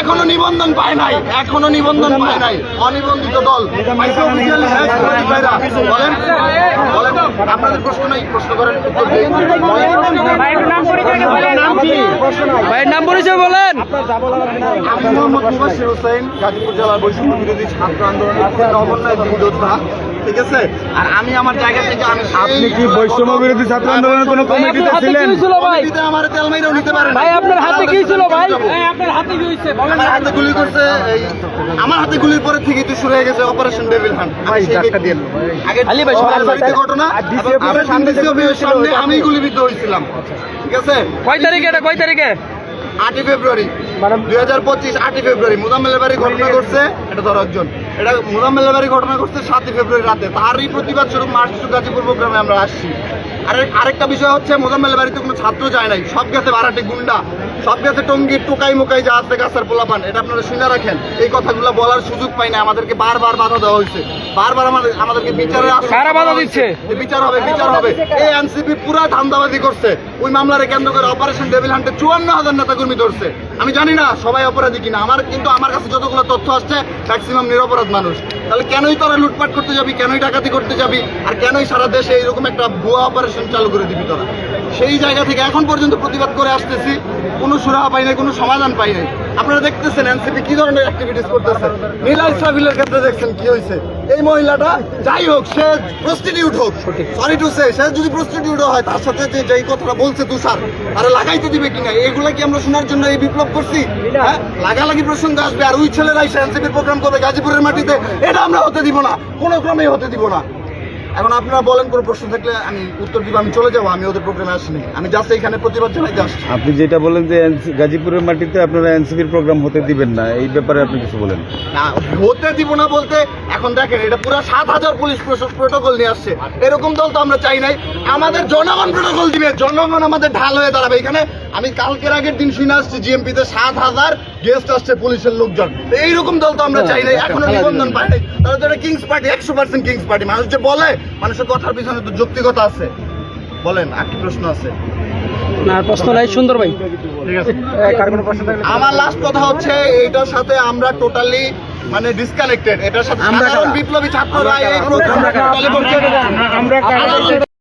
এখনও নিবন্ধন পায় নাই এখনও নিবন্ধন পায় নাই। অনিবন্ধিত দল। বলেন বলেন আপনাদের প্রশ্ন নাই প্রশ্ন করেন উত্তর দিন। ভাইয়ের নাম পরিচয় বলেন। আমি মোহাম্মদ মুবাশির হোসেন গাজীপুর জেলার বৈষম্য বিরোধী ছাত্র আন্দোলনের অবন্যায় যোদ্ধা ঠিক আছে? আর আমি আমার জায়গা থেকে আমি আপনি কি বৈষম্য বিরোধী ছাত্র আন্দোলনের কোনো কমিটিতে ছিলেন? কমিটিতে আমার তেল মাইরাও নিতে পারে ভাই আপনার হাতে কি ছিল ভাই? আপনার হাতে কি হয়েছে বলেন। আমার হাতে গুলি করছে আমার হাতে গুলির পরে থেকেই তো শুরু হয়ে গেছে অপারেশন ডেভিল হান্ট ভাই, ডাক্তার দিয়ে। আগে আলী ভাই, সকাল ঘটনা আর আমি সামনে সামনে আমি গুলিবিদ্ধ হয়েছিলাম। ঠিক আছে? কয় তারিখে এটা? কয় তারিখে? আটই ফেব্রুয়ারি। দুই হাজার পঁচিশ আটই ফেব্রুয়ারি। মুজাম্মেলের বাড়ি ঘটনা ঘটছে এটা ধরো একজন এটা মুজাম্মেলের বাড়ি ঘটনা ঘটছে সাতই ফেব্রুয়ারি রাতে। তারই প্রতিবাদ স্বরূপ মার্চ গাজীপুর প্রোগ্রামে আমরা আসছি। আর আরেকটা বিষয় হচ্ছে মোজাম্মেলের বাড়িতে কোনো ছাত্র যায় নাই। সব গেছে ভাড়াটে গুন্ডা সব গেছে টঙ্গির টোকাই মোকাই যা আছে গাছের পোলাপান। এটা আপনারা শুনে রাখেন। এই কথাগুলো বলার সুযোগ পাই না আমাদেরকে বারবার বাধা দেওয়া হয়েছে। বারবার আমাদের আমাদেরকে আশ্বাস কারা বাধা দিচ্ছে? বিচার হবে বিচার হবে। এই এনসিপি পুরা ধান্দাবাজি করছে। ওই মামলারে কেন্দ্র করে অপারেশন ডেভিল হান্টে চুয়ান্ন হাজার নেতাকর্মী ধরছে। আমি জানি না সবাই অপরাধী কিনা। আমার কিন্তু আমার কাছে যতগুলো তথ্য আসছে ম্যাক্সিমাম নিরপরাধ মানুষ। তাহলে কেনই তোরা লুটপাট করতে যাবি? কেনই ডাকাতি করতে যাবি? আর কেনই সারা দেশে এরকম একটা ভুয়া অপারেশন চালু করে দিবি তোরা? সেই জায়গা থেকে এখন পর্যন্ত প্রতিবাদ করে আসতেছি। কোনো সুরাহা পাই নাই, কোনো সমাধান পাই নাই। আপনারা দেখতেছেন এনসিপি কি ধরনের অ্যাক্টিভিটিস করতেছে? নীলা ইসরাফিলের ক্ষেত্রে দেখছেন কি হয়েছে এই মহিলাটা যাই হোক, সে প্রস্টিটিউট হোক। সরি টু সে সে যদি প্রস্টিটিউট হয়, তার সাথে যে যেই কথাটা বলছে তুষার আরে লাগাইতে দিবে কিনা? এগুলা কি আমরা শোনার জন্য এই বিপ্লব করছি? হ্যাঁ? লাগালাগি প্রসঙ্গ আসবে। আর ওই ছেলেরাই সে এনসিপির প্রোগ্রাম করবে গাজীপুরের মাটিতে। এটা আমরা হতে দিব না। কোনো ক্রমেই হতে দিব না। এখন আপনারা বলেন কোনো প্রশ্ন থাকলে আমি উত্তর দিব আমি চলে যাব আমি ওদের প্রোগ্রামে আসিনি। আমি জাস্ট এখানে প্রতিবাদ জানাইতে আসছি। আপনি যেটা বলেন যে গাজীপুরের মাটিতে আপনারা এনসিপির প্রোগ্রাম হতে দিবেন না এই ব্যাপারে আপনি কিছু বলেন। না হতে দিব না বলতে এখন দেখেন এটা পুরো সাত হাজার পুলিশ প্রোটোকল নিয়ে আসছে। এরকম দল তো আমরা চাই নাই। আমাদের জনগণ প্রোটোকল দিবে জনগণ আমাদের ঢাল হয়ে দাঁড়াবে। এখানে আমি কালকের আগের দিন শুনে আসছি জিএমপি তে সাত হাজার গেস্ট আসছে পুলিশের লোকজন। এইরকম দল তো আমরা চাই নাই এখনও নিবন্ধন পাই নাই তাহলে তো এটা কিংস পার্টি একশো পার্সেন্ট কিংস পার্টি মানুষ যে বলে মানুষের কথার পিছনে তো যৌক্তিকতা আছে। বলেন আর কি প্রশ্ন আছে? না প্রশ্ন নাই সুন্দর ভাই। আমার লাস্ট কথা হচ্ছে এইটার সাথে আমরা টোটালি মানে ডিসকানেক্টেড এটার সাথে আমরা বিপ্লবী ছাত্ররা এই প্রোগ্রাম আমরা